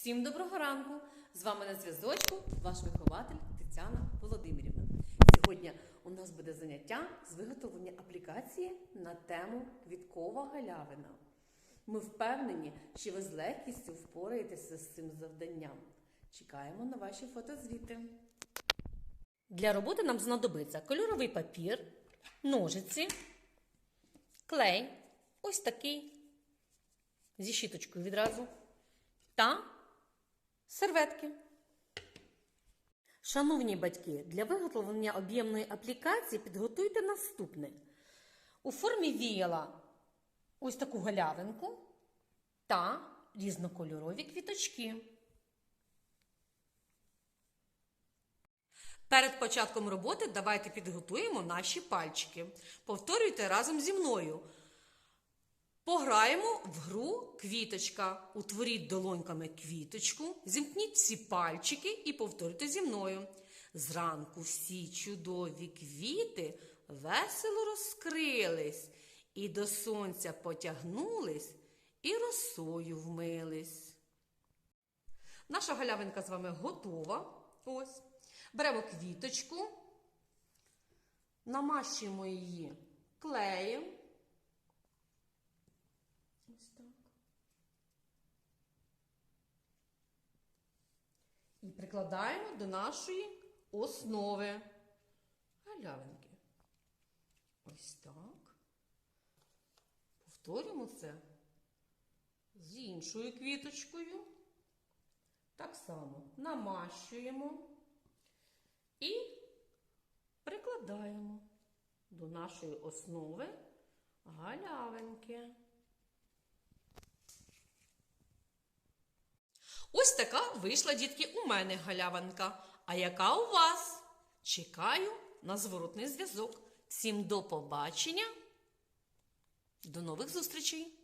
Всім доброго ранку! З вами на зв'язочку ваш вихователь Тетяна Володимирівна. Сьогодні у нас буде заняття з виготовлення аплікації на тему квіткова галявина. Ми впевнені, що ви з легкістю впораєтеся з цим завданням. Чекаємо на ваші фотозвіти. Для роботи нам знадобиться кольоровий папір, ножиці, клей, ось такий, зі щіточкою відразу, та серветки. Шановні батьки, для виготовлення об'ємної аплікації підготуйте наступне. У формі віяла ось таку галявинку та різнокольорові квіточки. Перед початком роботи давайте підготуємо наші пальчики. Повторюйте разом зі мною. Пограємо в гру квіточка. Утворіть долоньками квіточку, зімкніть всі пальчики і повторюйте зі мною. Зранку всі чудові квіти весело розкрились, і до сонця потягнулись, і росою вмились. Наша галявинка з вами готова. Ось. Беремо квіточку, намащуємо її клеєм. Ось так. І прикладаємо до нашої основи галявинки. Ось так. Повторюємо це з іншою квіточкою. Так само намащуємо і прикладаємо до нашої основи галявинки. Ось така вийшла, дітки, у мене галяванка. А яка у вас? Чекаю на зворотний зв'язок. Всім до побачення. До нових зустрічей!